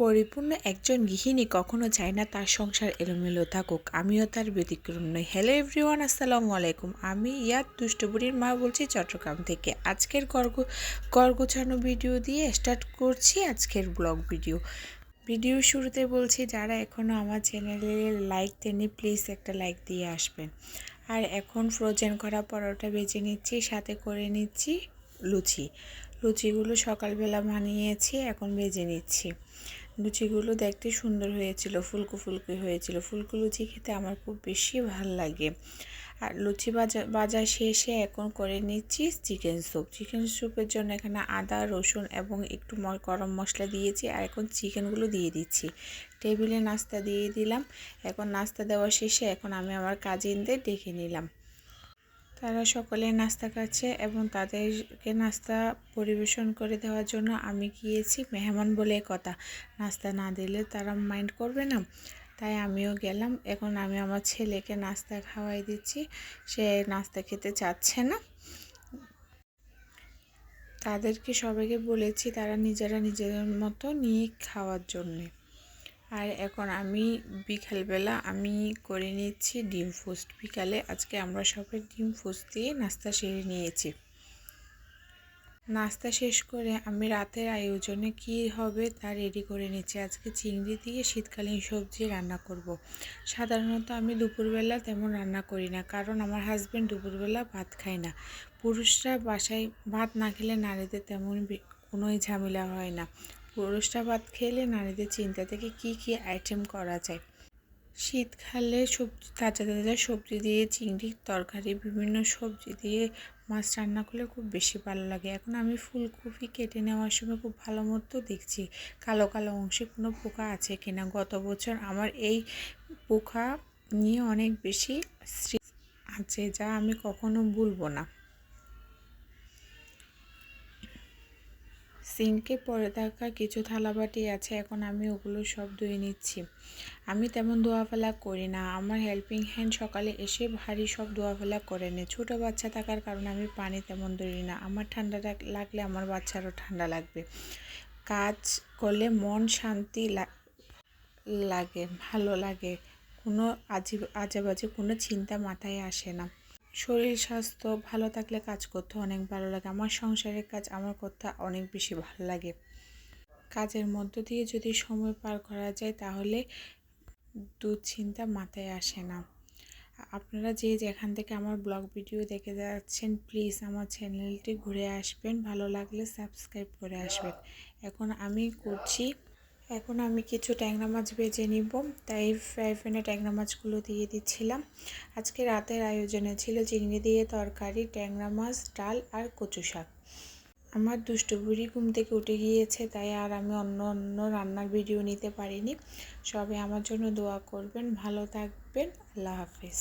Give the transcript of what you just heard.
পরিপূর্ণ একজন গৃহিণী কখনো চায় না তার সংসার এলোমেলো থাকুক। আমিও তার ব্যতিক্রম নই। হ্যালো এভরিওয়ান আসসালামু আলাইকুম। আমি ইয়াদ দুষ্টপুরীর মা বলছি চট্টগ্রাম থেকে। আজকের গর্গ গড়গোছানো ভিডিও দিয়ে স্টার্ট করছি আজকের ব্লগ ভিডিও ভিডিও শুরুতে বলছি, যারা এখনও আমার চ্যানেলে লাইক দেননি প্লিজ একটা লাইক দিয়ে আসবেন। আর এখন ফ্রোজেন করা পরোটা বেজে নিচ্ছি, সাথে করে নিচ্ছি লুচি। লুচিগুলো সকালবেলা বানিয়েছি, এখন বেজে নিচ্ছি। লুচিগুলো দেখতে সুন্দর হয়েছিল, ফুলকো ফুলকো হয়েছিল। ফুলকো লুচি খেতে আমার খুব বেশি ভালো লাগে। আর লুচি বাজা, বাজার শেষে এখন করে নিচ্ছি চিকেন স্যুপ। চিকেন স্যুপের জন্য এখানে আদা, রসুন এবং একটু গরম মশলা দিয়েছি আর এখন চিকেনগুলো দিয়ে দিচ্ছি। টেবিলে নাস্তা দিয়ে দিলাম। এখন নাস্তা দেওয়া শেষে এখন আমি আমার কাজিনদের ডেকে নিলাম। তারা সকলে নাস্তা খাচ্ছে এবং তাদেরকে নাস্তা পরিবেশন করে দেওয়ার জন্য আমি গিয়েছি মেহমান বলে কথা। নাস্তা না দিলে তারা মাইন্ড করবে না। তাই আমিও গেলাম। এখন আমি আমার ছেলেকে নাস্তা খাওয়াই দিচ্ছি। সে নাস্তা খেতে চাচ্ছে না। তাদেরকে সবাইকে বলেছি তারা নিজেরা নিজেদের মতো নিয়ে খাওয়ার জন্যে। আর এখন আমি বিকালবেলা আমি করে নিচ্ছি ডিম ফোস্ট বিকালে আজকে আমরা সবাই ডিম ফোস্ট দিয়ে নাস্তা সেরে নিয়েছি। নাস্তা শেষ করে আমি রাতের আয়োজনে কি হবে তা রেডি করে নিচ্ছি। আজকে চিংড়ি দিয়ে শীতকালীন সবজি রান্না করব। সাধারণত আমি দুপুরবেলা তেমন রান্না করি না, কারণ আমার হাজব্যান্ড দুপুরবেলা ভাত খায় না। পুরুষরা বাসায় ভাত না খেলে নারীদের তেমন কোনোই ঝামেলা হয় না। পুরুষরা ভাত খেলে নারীদের চিন্তা থেকে কি কি আইটেম করা যায়? শীতকালে সবজি, তাজা তাজা সবজি দিয়ে চিংড়ির তরকারি, বিভিন্ন সবজি দিয়ে মাছ রান্না করলে খুব বেশি ভালো লাগে। এখন আমি ফুলকপি কেটে নেওয়ার সময় খুব ভালো মতো দেখছি। কালো কালো অংশে কোনো পোকা আছে কিনা? গত বছর আমার এই পোকা নিয়ে অনেক বেশি আছে যা আমি কখনো ভুলবো না। সিঙ্কে পরে থাকা কিছু থালাবাটি আছে, এখন আমি ওগুলো সব ধুয়ে নিচ্ছি। আমি তেমন ধোয়াফেলা করি না। আমার হেল্পিং হ্যান্ড সকালে এসে ভারী সব ধোয়াফেলা করে নেয়। ছোটো বাচ্চা থাকার কারণে আমি পানি তেমন ধরি না। আমার ঠান্ডা লাগলে আমার বাচ্চারও ঠান্ডা লাগবে। কাজ করলে মন শান্তি লাগে, ভালো লাগে। কোনো আজে আজেবাজে কোনো চিন্তা মাথায় আসে না। শরীর, স্বাস্থ্য ভালো থাকলে কাজ করতে অনেক ভালো লাগে। আমার সংসারের কাজ আমার করতে অনেক বেশি ভালো লাগে। কাজের মধ্য দিয়ে যদি সময় পার করা যায় তাহলে দুশ্চিন্তা মাথায় আসে না। আপনারা যে যেখান থেকে আমার ব্লগ ভিডিও দেখে যাচ্ছেন, প্লিজ আমার চ্যানেলটি ঘুরে আসবেন। ভালো লাগলে সাবস্ক্রাইব করে আসবেন। এখন আমি করছি এখন আমি কিছু ট্যাংরা মাছ ভেজে নিব। তাই ফ্রাই প্যানে ট্যাংরা মাছগুলো দিয়ে দিচ্ছিলাম। আজকে রাতের আয়োজনে ছিল চিংড়ি দিয়ে তরকারি, ট্যাংরা মাছ, ডাল আর কচু শাক। আমার দুষ্টু বুড়ি ঘুম থেকে উঠে গিয়েছে, তাই আর আমি অন্য অন্য রান্নার ভিডিও নিতে পারিনি। সবে আমার জন্য দোয়া করবেন। ভালো থাকবেন। আল্লাহ হাফেজ।